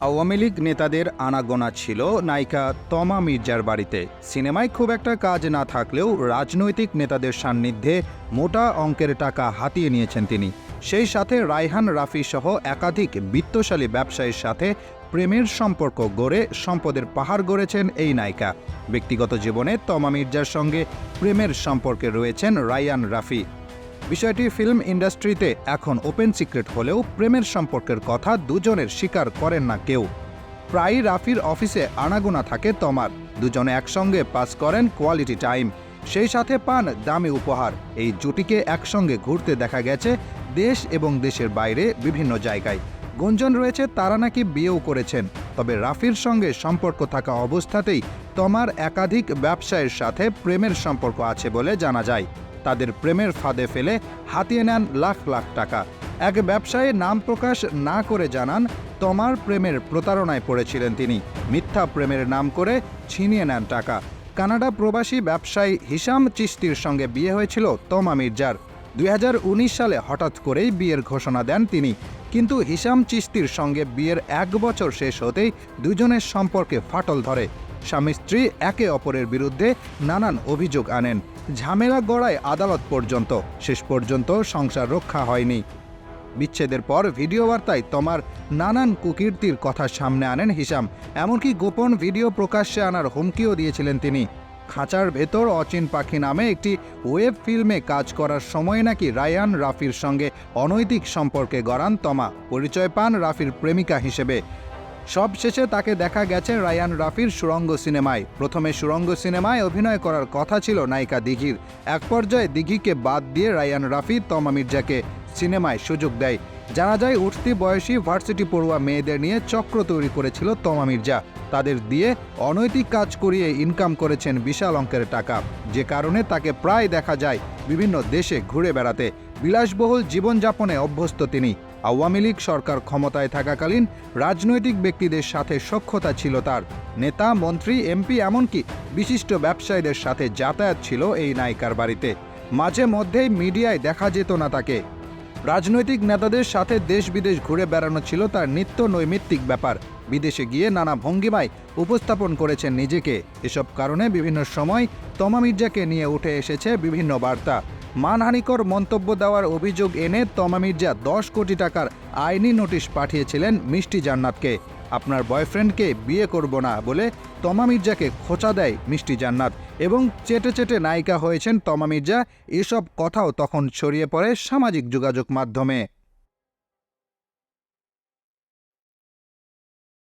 আওয়ামী লীগ নেতাদের আনাগোনা ছিল নায়িকা তমা মির্জার বাড়িতে। সিনেমায় খুব একটা কাজ না থাকলেও রাজনৈতিক নেতাদের সান্নিধ্যে মোটা অঙ্কের টাকা হাতিয়ে নিয়েছেন তিনি। সেই সাথে রায়হান রাফি সহ একাধিক বিত্তশালী ব্যবসায়ীর সাথে প্রেমের সম্পর্ক গড়ে সম্পদের পাহাড় গড়েছেন এই নায়িকা। ব্যক্তিগত জীবনে তমা মির্জার সঙ্গে প্রেমের সম্পর্কে রয়েছেন রায়ান রাফি। বিষয়টি ফিল্ম ইন্ডাস্ট্রিতে এখন ওপেন সিক্রেট হলেও প্রেমের সম্পর্কের কথা দুজনের স্বীকার করেন না কেউ। প্রায়ই রাফির অফিসে আনাগোনা থাকে তমার। দুজনে একসঙ্গে পাস করেন কোয়ালিটি টাইম সেই সাথে পান দামি উপহার। এই জুটিকে একসঙ্গে ঘুরতে দেখা গেছে দেশ এবং দেশের বাইরে বিভিন্ন জায়গায়। গুঞ্জন রয়েছে তারা নাকি বিয়েও করেছেন। তবে রাফির সঙ্গে সম্পর্ক থাকা অবস্থাতেই তমার একাধিক ব্যবসায়ের সাথে প্রেমের সম্পর্ক আছে বলে জানা যায়। তাদের প্রেমের ফাঁদে ফেলে হাতিয়ে নেন লাখ লাখ টাকা। এক ব্যবসায়ী নাম প্রকাশ না করে জানান, তমার প্রেমের প্রতারণায় পড়েছিলেন তিনি। মিথ্যা প্রেমের নাম করে ছিনিয়ে নেন টাকা। কানাডা প্রবাসী ব্যবসায়ী হিসাম চিস্তির সঙ্গে বিয়ে হয়েছিল তমা মির্জার। দুই হাজার উনিশ সালে হঠাৎ করেই বিয়ের ঘোষণা দেন তিনি। কিন্তু হিসাম চিস্তির সঙ্গে বিয়ের এক বছর শেষ হতেই দুজনের সম্পর্কে ফাটল ধরে। স্বামী স্ত্রী একে অপরের বিরুদ্ধে নানান অভিযোগ আনেন। ঝামেলা গড়ায় আদালত পর্যন্ত। শেষ পর্যন্ত সংসার রক্ষা হয়নি। বিচ্ছেদের পর ভিডিও বার্তায় তোমার নানান কুকীর্তির কথা সামনে আনেন হিসাম। এমনকি গোপন ভিডিও প্রকাশ্যে আনার হুমকিও দিয়েছিলেন তিনি। খাঁচার ভেতর অচিন পাখি নামে একটি ওয়েব ফিল্মে কাজ করার সময় নাকি রায়ান রাফির সঙ্গে অনৈতিক সম্পর্কে গড়ান তমা। পরিচয় পান রাফির প্রেমিকা হিসেবে। সব শেষে তাকে দেখা গেছে রায়ান রাফির সুরঙ্গ সিনেমায়। প্রথমে সুরঙ্গ সিনেমায় অভিনয় করার কথা ছিল নায়িকা দিঘির। এক পর্যায়ে দিঘিকে বাদ দিয়ে রায়ান রাফি, তমা মির্জাকে সিনেমায় সুযোগ দেয়। জানা যায়, উঠতি বয়সী ভার্সিটি পড়ুয়া মেয়েদের নিয়ে চক্র তৈরি করেছিল তমা মির্জা। তাদের দিয়ে অনৈতিক কাজ করিয়ে ইনকাম করেছেন বিশাল অঙ্কের টাকা। যে কারণে তাকে প্রায় দেখা যায় বিভিন্ন দেশে ঘুরে বেড়াতে। বিলাসবহুল জীবনযাপনে অভ্যস্ত তিনি। আওয়ামী লীগ সরকার ক্ষমতায় থাকাকালীন রাজনৈতিক ব্যক্তিদের সাথে সক্ষতা ছিল তার। নেতা, মন্ত্রী, এমপি এমনকি বিশিষ্ট ব্যবসায়ীদের সাথে যাতায়াত ছিল এই নায়িকার বাড়িতে। মাঝে মধ্যেই মিডিয়ায় দেখা যেত না তাকে। রাজনৈতিক নেতাদের সাথে দেশ বিদেশ ঘুরে বেড়ানো ছিল তার নিত্য নৈমিত্তিক ব্যাপার। বিদেশে গিয়ে নানা ভঙ্গিমায় উপস্থাপন করেছেন নিজেকে। এসব কারণে বিভিন্ন সময় তমা মির্জাকে নিয়ে উঠে এসেছে বিভিন্ন বার্তা। মানহানিকর মন্তব্য দেওয়ার অভিযোগ এনে তমা মির্জা দশ কোটি টাকার আইনি নোটিশ পাঠিয়েছিলেন মিষ্টি জান্নাতকে। আপনার বয়ফ্রেন্ডকে বিয়ে করব না বলে তমা মির্জাকে খোঁচা দেয় মিষ্টি জান্নাত এবং চেটে চেটে নায়িকা হয়েছেন তমা মির্জা। এসব কথাও তখন ছড়িয়ে পড়ে সামাজিক যোগাযোগ মাধ্যমে।